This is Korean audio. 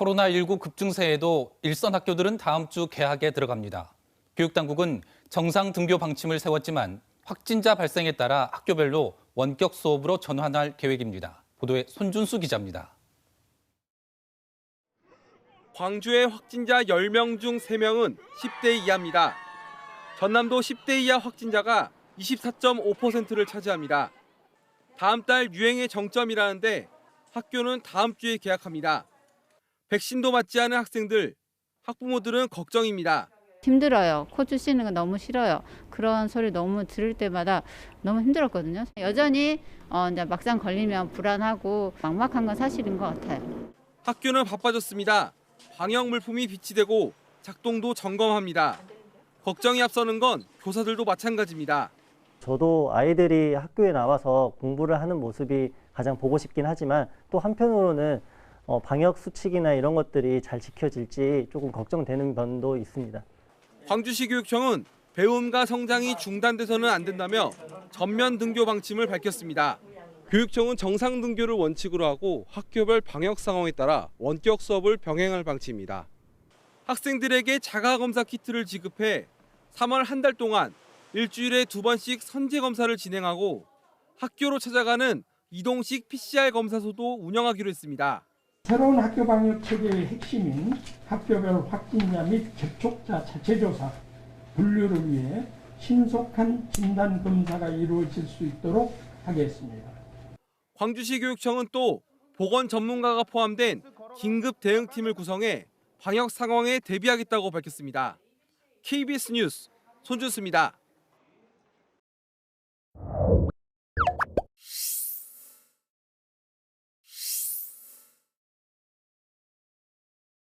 코로나19 급증세에도 일선 학교들은 다음 주 개학에 들어갑니다. 교육당국은 정상 등교 방침을 세웠지만 확진자 발생에 따라 학교별로 원격 수업으로 전환할 계획입니다. 보도에 손준수 기자입니다. 광주의 확진자 10명 중 3명은 10대 이하입니다. 전남도 10대 이하 확진자가 24.5%를 차지합니다. 다음 달 유행의 정점이라는데 학교는 다음 주에 개학합니다. 백신도 맞지 않은 학생들, 학부모들은 걱정입니다. 힘들어요. 코주 쉬는 거 너무 싫어요. 그런 소리 너무 들을 때마다 너무 힘들었거든요. 여전히 어, 이제 막상 걸리면 불안하고 막막한 건 사실인 것 같아요. 학교는 바빠졌습니다. 방역 물품이 비치되고 작동도 점검합니다. 걱정이 앞서는 건 교사들도 마찬가지입니다. 저도 아이들이 학교에 나와서 공부를 하는 모습이 가장 보고 싶긴 하지만 또 한편으로는 어, 방역 수칙이나 이런 것들이 잘 지켜질지 조금 걱정되는 면도 있습니다. 광주시 교육청은 배움과 성장이 중단돼서는 안 된다며 전면 등교 방침을 밝혔습니다. 교육청은 정상 등교를 원칙으로 하고 학교별 방역 상황에 따라 원격 수업을 병행할 방침입니다. 학생들에게 자가 검사 키트를 지급해 3월 한 달 동안 일주일에 두 번씩 선제 검사를 진행하고 학교로 찾아가는 이동식 PCR 검사소도 운영하기로 했습니다. 새로운 학교 방역 체계의 핵심인 학교별 확진자 및 접촉자 자체 조사 분류를 위해 신속한 진단 검사가 이루어질 수 있도록 하겠습니다. 광주시 교육청은 또 보건 전문가가 포함된 긴급 대응팀을 구성해 방역 상황에 대비하겠다고 밝혔습니다. KBS 뉴스 손준수입니다.